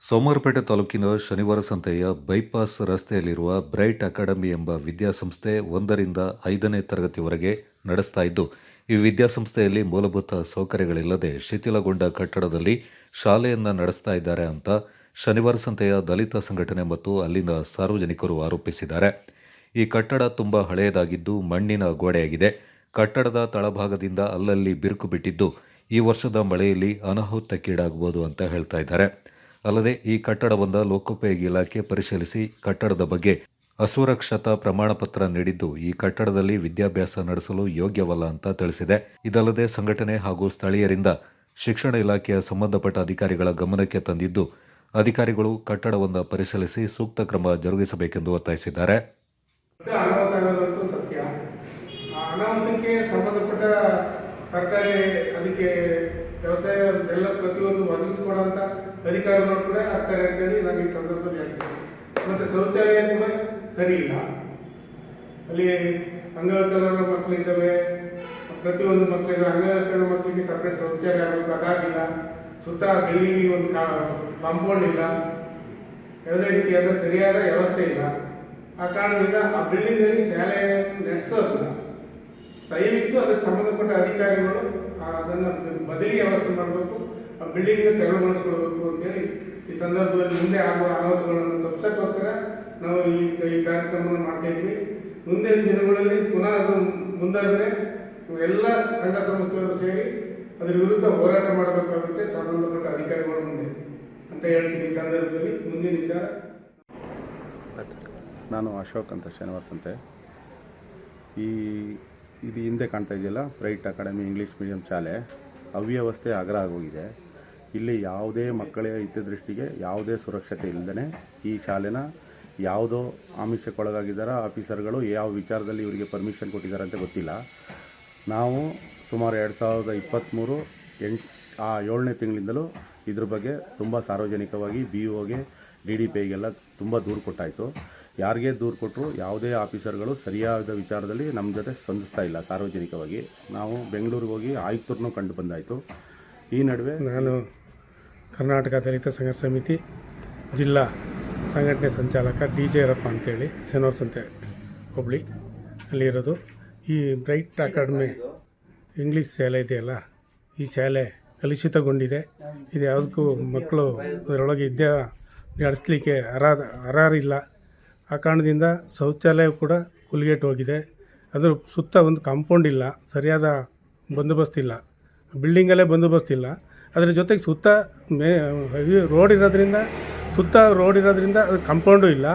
ಸೋಮವಾರಪೇಟೆ ತಾಲೂಕಿನ ಶನಿವಾರ ಸಂತೆಯ ಬೈಪಾಸ್ ರಸ್ತೆಯಲ್ಲಿರುವ ಬ್ರೈಟ್ ಅಕಾಡೆಮಿ ಎಂಬ ವಿದ್ಯಾಸಂಸ್ಥೆ ಒಂದರಿಂದ ಐದನೇ ತರಗತಿವರೆಗೆ ನಡೆಸ್ತಾ ಇದ್ದು, ಈ ವಿದ್ಯಾಸಂಸ್ಥೆಯಲ್ಲಿ ಮೂಲಭೂತ ಸೌಕರ್ಯಗಳಿಲ್ಲದೆ ಶಿಥಿಲಗೊಂಡ ಕಟ್ಟಡದಲ್ಲಿ ಶಾಲೆಯನ್ನು ನಡೆಸ್ತಾ ಇದ್ದಾರೆ ಅಂತ ಶನಿವಾರ ಸಂತೆಯ ದಲಿತ ಸಂಘಟನೆ ಮತ್ತು ಅಲ್ಲಿನ ಸಾರ್ವಜನಿಕರು ಆರೋಪಿಸಿದ್ದಾರೆ. ಈ ಕಟ್ಟಡ ತುಂಬ ಹಳೆಯದಾಗಿದ್ದು, ಮಣ್ಣಿನ ಗೋಡೆಯಾಗಿದೆ. ಕಟ್ಟಡದ ತಳಭಾಗದಿಂದ ಅಲ್ಲಲ್ಲಿ ಬಿರುಕು ಬಿಟ್ಟಿದ್ದು, ಈ ವರ್ಷದ ಮಳೆಯಲ್ಲಿ ಅನಾಹುತಕ್ಕೀಡಾಗಬಹುದು ಅಂತ ಹೇಳ್ತಾ ಇದ್ದಾರೆ. ಅಲ್ಲದೆ ಈ ಕಟ್ಟಡವನ್ನು ಲೋಕೋಪಯೋಗಿ ಇಲಾಖೆ ಪರಿಶೀಲಿಸಿ ಕಟ್ಟಡದ ಬಗ್ಗೆ ಅಸುರಕ್ಷತಾ ಪ್ರಮಾಣ ಪತ್ರ ನೀಡಿದ್ದು ಈ ಕಟ್ಟಡದಲ್ಲಿ ವಿದ್ಯಾಭ್ಯಾಸ ನಡೆಸಲು ಯೋಗ್ಯವಲ್ಲ ಅಂತ ತಿಳಿಸಿದೆ. ಇದಲ್ಲದೆ ಸಂಘಟನೆ ಹಾಗೂ ಸ್ಥಳೀಯರಿಂದ ಶಿಕ್ಷಣ ಇಲಾಖೆಯ ಸಂಬಂಧಪಟ್ಟ ಅಧಿಕಾರಿಗಳ ಗಮನಕ್ಕೆ ತಂದಿದ್ದು, ಅಧಿಕಾರಿಗಳು ಕಟ್ಟಡವನ್ನು ಪರಿಶೀಲಿಸಿ ಸೂಕ್ತ ಕ್ರಮ ಜರುಗಿಸಬೇಕೆಂದು ಒತ್ತಾಯಿಸಿದ್ದಾರೆ. ವ್ಯವಸಾಯ ಎಲ್ಲ ಪ್ರತಿಯೊಂದು ಒದಗಿಸ್ಕೊಡೋಂಥ ಅಧಿಕಾರಿಗಳು ಕೂಡ ಆಗ್ತಾರೆ ಅಂತೇಳಿ ನಾನು ಈ ಸಂದರ್ಭದಲ್ಲಿ ಹೇಳ್ತೀನಿ. ಮತ್ತು ಶೌಚಾಲಯ ಕೂಡ ಸರಿ ಇಲ್ಲ. ಅಲ್ಲಿ ಅಂಗವಿಕಲರ ಮಕ್ಕಳಿದ್ದಾವೆ ಪ್ರತಿಯೊಂದು ಮಕ್ಕಳಿಗೆ ಅಂಗವಿಕಲ ಮಕ್ಕಳಿಗೆ ಸಪ್ರೇಟ್ ಶೌಚಾಲಯ ಆಗಬೇಕು, ಅದಾಗಿಲ್ಲ. ಸುತ್ತ ಬಿಲ್ಡಿಂಗಿಗೆ ಒಂದು ಕಾಂಪೌಂಡ್ ಇಲ್ಲ. ಯಾವುದೇ ರೀತಿಯಾದ ಸರಿಯಾದ ವ್ಯವಸ್ಥೆ ಇಲ್ಲ. ಆ ಕಾರಣದಿಂದ ಆ ಬಿಲ್ಡಿಂಗಲ್ಲಿ ಶಾಲೆ ನಡೆಸೋದಿಲ್ಲ. ದಯವಿಟ್ಟು ಅದಕ್ಕೆ ಸಂಬಂಧಪಟ್ಟ ಅಧಿಕಾರಿಗಳು ಅದನ್ನು ಬದಲಿ ವ್ಯವಸ್ಥೆ ಮಾಡಬೇಕು, ಆ ಬಿಲ್ಡಿಂಗ್ನ ತೆರವುಗೊಳಿಸ್ಕೊಳ್ಬೇಕು ಅಂತೇಳಿ ಈ ಸಂದರ್ಭದಲ್ಲಿ ಮುಂದೆ ಆಗುವ ಅನಾಹುತಗಳನ್ನು ತಪ್ಪಿಸೋಕ್ಕೋಸ್ಕರ ನಾವು ಈ ಈ ಕಾರ್ಯಕ್ರಮವನ್ನು ಮಾಡ್ತಾ ಇದ್ವಿ. ಮುಂದಿನ ದಿನಗಳಲ್ಲಿ ಪುನಃ ಅದು ಮುಂದಾದರೆ ಎಲ್ಲ ಸಂಘ ಸಂಸ್ಥೆಗಳು ಸೇರಿ ಅದರ ವಿರುದ್ಧ ಹೋರಾಟ ಮಾಡಬೇಕಾಗುತ್ತೆ, ಸಂಬಂಧಪಟ್ಟ ಅಧಿಕಾರಿಗಳ ಮುಂದೆ ಅಂತ ಹೇಳ್ತೀನಿ ಈ ಸಂದರ್ಭದಲ್ಲಿ. ಮುಂದಿನ ವಿಚಾರ. ನಾನು ಅಶೋಕ್ ಅಂತ ಶನಿವಾರ ಸಂತೆ. ಈ ಇದು ಹಿಂದೆ ಕಾಣ್ತಾ ಇದೆಯಲ್ಲ? ಬ್ರೈಟ್ ಅಕಾಡೆಮಿ ಇಂಗ್ಲೀಷ್ ಮೀಡಿಯಂ ಶಾಲೆ. ಅವ್ಯವಸ್ಥೆ ಅಗ್ರ ಆಗೋಗಿದೆ ಇಲ್ಲಿ ಯಾವುದೇ ಮಕ್ಕಳ ಹಿತದೃಷ್ಟಿಗೆ ಯಾವುದೇ ಸುರಕ್ಷತೆ ಇಲ್ಲದೇ ಈ ಶಾಲೆನ ಯಾವುದೋ ಆಮಿಷಕ್ಕೊಳಗಾಗಿದ್ದಾರ, ಆಫೀಸರ್ಗಳು ಯಾವ ವಿಚಾರದಲ್ಲಿ ಇವರಿಗೆ ಪರ್ಮಿಷನ್ ಕೊಟ್ಟಿದ್ದಾರೆ ಅಂತ ಗೊತ್ತಿಲ್ಲ. ನಾವು ಸುಮಾರು ಎರಡು ಸಾವಿರದ ಇಪ್ಪತ್ತ್ಮೂರು ಎಂಟು, ಆ ಏಳನೇ ತಿಂಗಳಿಂದಲೂ ಇದ್ರ ಬಗ್ಗೆ ತುಂಬ ಸಾರ್ವಜನಿಕವಾಗಿ ಬಿ ಒಗೆ ಡಿ ಡಿ ಪಿ ಐಗೆಲ್ಲ ತುಂಬ ದೂರು ಕೊಟ್ಟಾಯಿತು. ಯಾರಿಗೆ ದೂರು ಕೊಟ್ಟರು ಯಾವುದೇ ಆಫೀಸರ್ಗಳು ಸರಿಯಾದ ವಿಚಾರದಲ್ಲಿ ನಮ್ಮ ಜೊತೆ ಸ್ಪಂದಿಸ್ತಾ ಇಲ್ಲ ಸಾರ್ವಜನಿಕವಾಗಿ. ನಾವು ಬೆಂಗಳೂರಿಗೆ ಹೋಗಿ ಆಯುಕ್ತರನ್ನೂ ಕಂಡು ಬಂದಾಯಿತು. ಈ ನಡುವೆ ನಾನು ಕರ್ನಾಟಕ ದಲಿತ ಸಂಘ ಸಮಿತಿ ಜಿಲ್ಲಾ ಸಂಘಟನೆ ಸಂಚಾಲಕ ಡಿ ಜಯರಪ್ಪ ಅಂತೇಳಿ ಸೆನೋರ್ಸ್ ಅಂತ ಹುಬ್ಳಿ ಅಲ್ಲಿರೋದು ಈ ಬ್ರೈಟ್ ಅಕಾಡೆಮಿ ಇಂಗ್ಲೀಷ್ ಶಾಲೆ ಇದೆಯಲ್ಲ, ಈ ಶಾಲೆ ಕಲುಷಿತಗೊಂಡಿದೆ. ಇದು ಯಾವುದಕ್ಕೂ ಮಕ್ಕಳು ಅದರೊಳಗೆ ವಿದ್ಯೆ ನಡೆಸಲಿಕ್ಕೆ ಅರ್ಹ ಅರ್ಹರಿಲ್ಲ. ಆ ಕಾರಣದಿಂದ ಶೌಚಾಲಯ ಕೂಡ ಕುಲ್ಗೇಟ್ ಹೋಗಿದೆ ಅದರ ಸುತ್ತ ಒಂದು ಕಾಂಪೌಂಡ್ ಇಲ್ಲ, ಸರಿಯಾದ ಬಂದೋಬಸ್ತ್ ಇಲ್ಲ. ಬಿಲ್ಡಿಂಗಲ್ಲೇ ಬಂದೋಬಸ್ತ್ ಇಲ್ಲ. ಅದರ ಜೊತೆಗೆ ಸುತ್ತ ಮೇ ರೋಡ್ ಇರೋದ್ರಿಂದ ಸುತ್ತ ರೋಡ್ ಇರೋದ್ರಿಂದ ಅದು ಕಾಂಪೌಂಡು ಇಲ್ಲ.